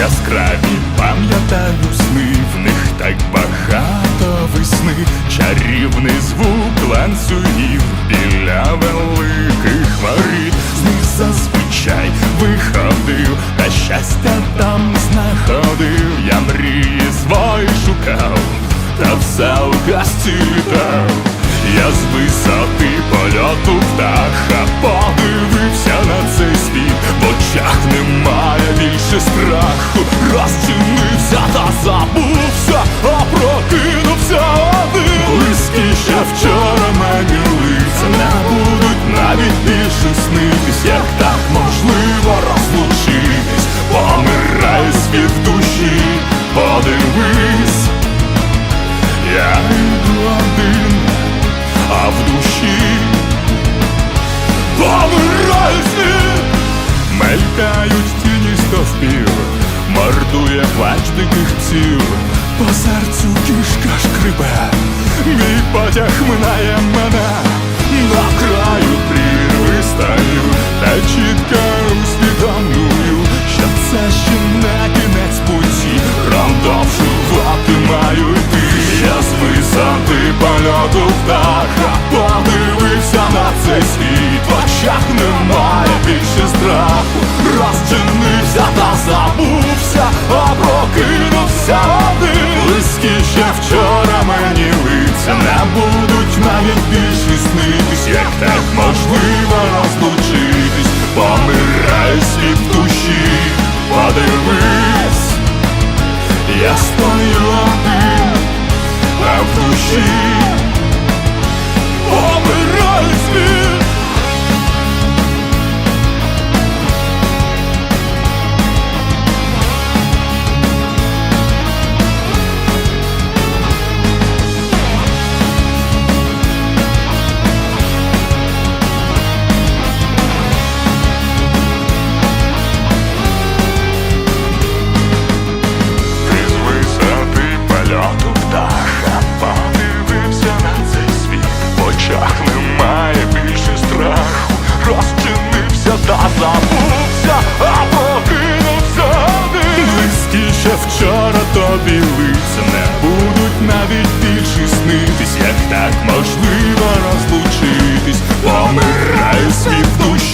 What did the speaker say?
яскраві, пам'ятаю сни, в них так багато весни, чарівний звук ланцюгів біля великих воріт, з них зазвичай виходив, та щастя там знаходив, я мрії свої шукав, та все у літав. Я з висоти польоту птаха подивився тіні мордує плач диких псів, по серцю кішка шкрипе, мій потяг минає навіть більш снитись, як так можливо розлучитись, помирає світ в душі, подивись, я стою один а в душі так можливо розлучитись, помирає світ душі,